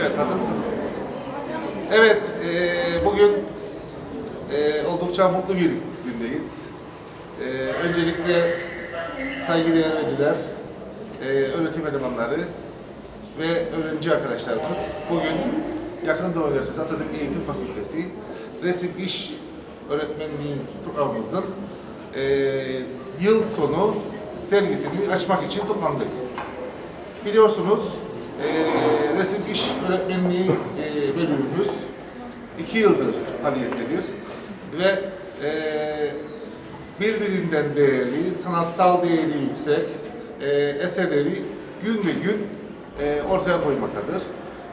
Evet, hazır mısınız? Evet, e, bugün e, oldukça mutlu bir gündeyiz. E, öncelikle saygıdeğer veliler, e, öğretim elemanları ve öğrenci arkadaşlarımız bugün Yakın Doğu Üniversitesi Atatürk Eğitim Fakültesi Resim İş Öğretmenliği programımızın e, yıl sonu sergisini açmak için toplandık. Biliyorsunuz eee resim iş öğretmenliği eee bölümümüz iki yıldır faaliyettedir ve eee, birbirinden değerli, sanatsal değeri yüksek eee, eserleri gün ve gün eee, ortaya koymaktadır.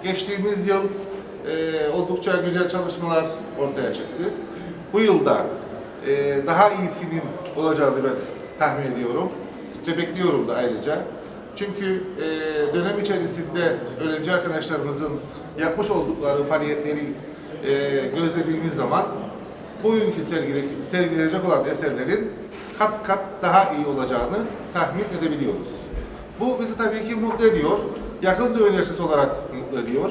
Geçtiğimiz yıl eee, oldukça güzel çalışmalar ortaya çıktı. Bu yılda eee, daha iyisinin olacağını ben tahmin ediyorum ve bekliyorum da ayrıca. Çünkü e, dönem içerisinde öğrenci arkadaşlarımızın yapmış oldukları faaliyetleri e, gözlediğimiz zaman bugünkü sergile, sergilenecek olan eserlerin kat kat daha iyi olacağını tahmin edebiliyoruz. Bu bizi tabii ki mutlu ediyor. Yakın Doğu Üniversitesi olarak mutlu ediyor.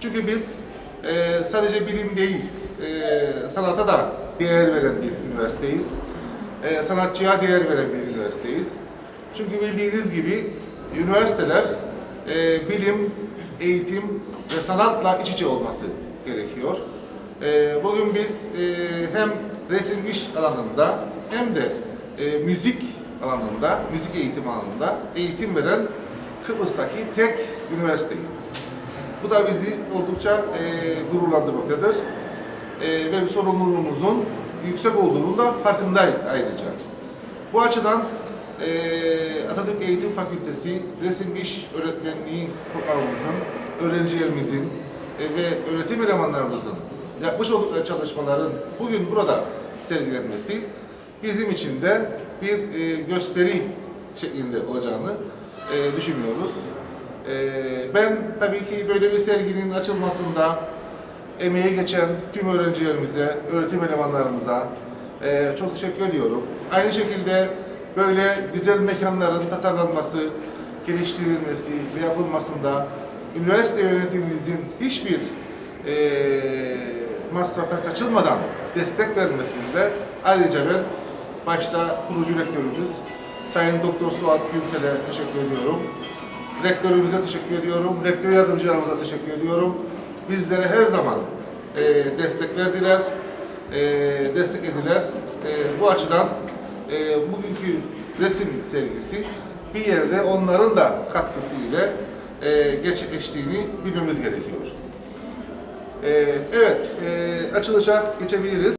Çünkü biz e, sadece bilim değil, e, sanata da değer veren bir üniversiteyiz. E, sanatçıya değer veren bir üniversiteyiz. Çünkü bildiğiniz gibi üniversiteler e, bilim, eğitim ve sanatla iç içe olması gerekiyor. E, bugün biz e, hem resim iş alanında hem de e, müzik alanında, müzik eğitim alanında eğitim veren Kıbrıs'taki tek üniversiteyiz. Bu da bizi oldukça e, gururlandırmaktadır. E, ve sorumluluğumuzun yüksek olduğunun da farkındayız ayrıca. Bu açıdan e, Atatürk Eğitim Fakültesi Resim İş Öğretmenliği programımızın, öğrencilerimizin e, ve öğretim elemanlarımızın yapmış oldukları çalışmaların bugün burada sergilenmesi bizim için de bir e, gösteri şeklinde olacağını e, düşünüyoruz. E, ben tabii ki böyle bir serginin açılmasında emeği geçen tüm öğrencilerimize, öğretim elemanlarımıza e, çok teşekkür ediyorum. Aynı şekilde böyle güzel mekanların tasarlanması, geliştirilmesi ve yapılmasında üniversite yönetimimizin hiçbir e, masraftan kaçılmadan destek vermesinde ayrıca ben başta kurucu rektörümüz Sayın Doktor Suat Gülsel'e teşekkür ediyorum. Rektörümüze teşekkür ediyorum. Rektör yardımcılarımıza teşekkür ediyorum. Bizlere her zaman e, destek verdiler, e, desteklediler. E, bu açıdan e, bugünkü resim sergisi bir yerde onların da katkısı ile e, gerçekleştiğini bilmemiz gerekiyor. E, evet, e, açılışa geçebiliriz.